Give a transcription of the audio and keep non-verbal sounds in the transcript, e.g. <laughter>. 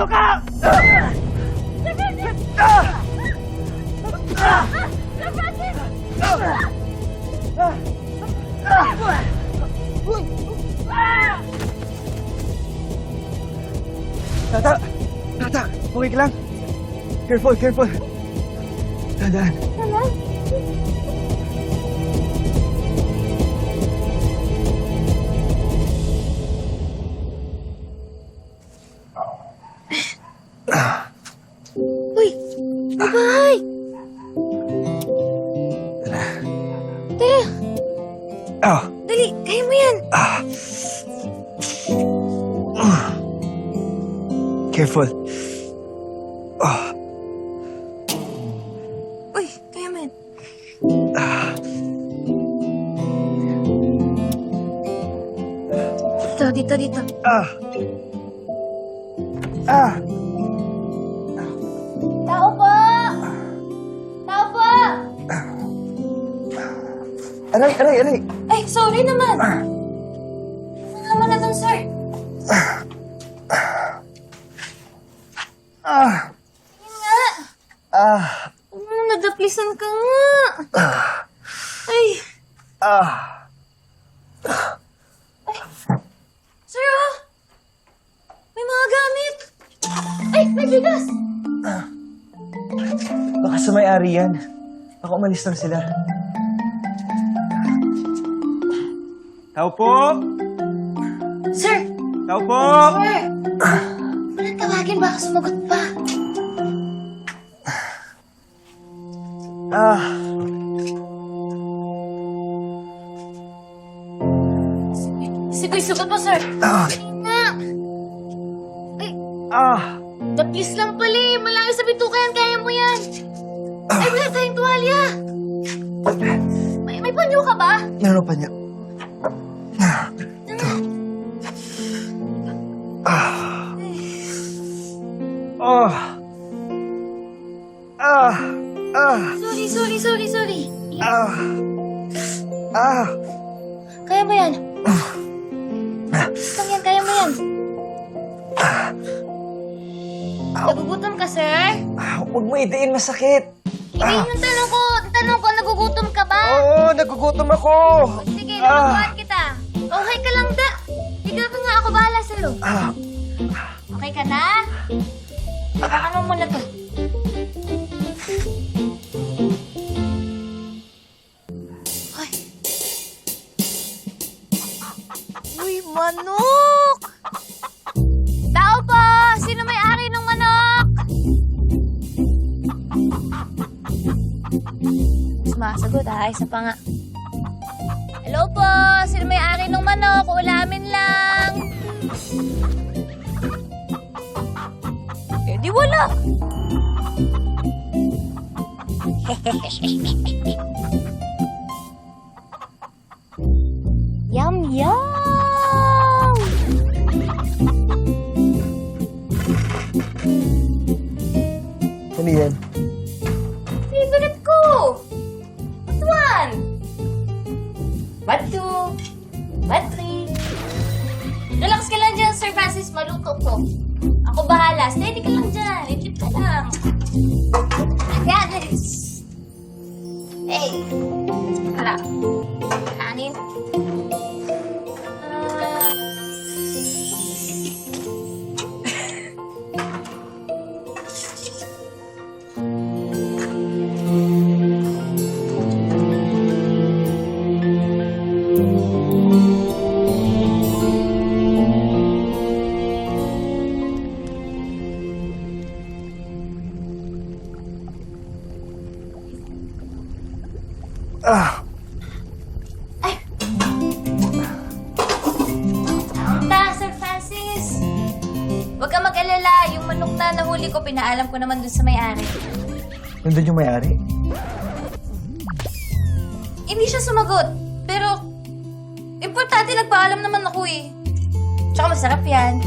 Tulong ka! Tata! Tata! Okay ka lang? Careful, careful. Dadaan. Uy! Babahay! Tara. Tara! Ah! Dali! Kaya mo yan! Careful. Ah! Uy! Kaya mo yan! Dito, dito, dito. Ah! Ah! Aray, aray, aray! Ay, sorry naman. Mga mo na dun, sir. Ah! Yun nga. Ah! Mm, nadaplisan ka nga. Ay, Ah! sir ah! May mga gamit. Ay, may bigas. Baka sa may-ari yan. Baka umalis lang sila. Tao po! Sir! Tao po! Sir! Walang tawagin, baka sumagot pa. Ah! Sige, sugat mo, sir. Ah! Nga. Ay, Ah! daplis lang pala eh. Malayo sa bitukan, kaya mo yan. Ay, wala tayong tuwalya. May, may panyo ka ba? Meron pa niya. Ah! Ah! Oh! Ah! Ah! Sorry, sorry, sorry, sorry. Ah! Ah! Kaya mo yan. Lang yan, kaya mo yan. Nagugutom ka, sir? Ah, Huwag mo itiin masakit. Hindi yung tanong ko. Tanong ko, nagugutom ka ba? Oo, nagugutom ako. Sige, Ah. nakukuhaan kita. Okay ka lang da. Ikaw ka nga, ako bahala sa'yo. Ah! Okay ka na? Ibakan mo muna to. Ay. Uy, manok! Tao po! Sino may-ari ng manok? Sumasagot ha, isa pa nga. Hello po! Sino may-ari ng manok? Ulamin lang! Eh di wala! <laughs> yum, yum! Ah! Ta, Sir Francis. Huwag ka mag-alala. Yung manok na nahuli ko, pinaalam ko naman dun sa may-ari. Nandun yung may-ari? Hindi siya sumagot. Pero, importante nagpaalam naman ako eh. Tsaka masarap yan.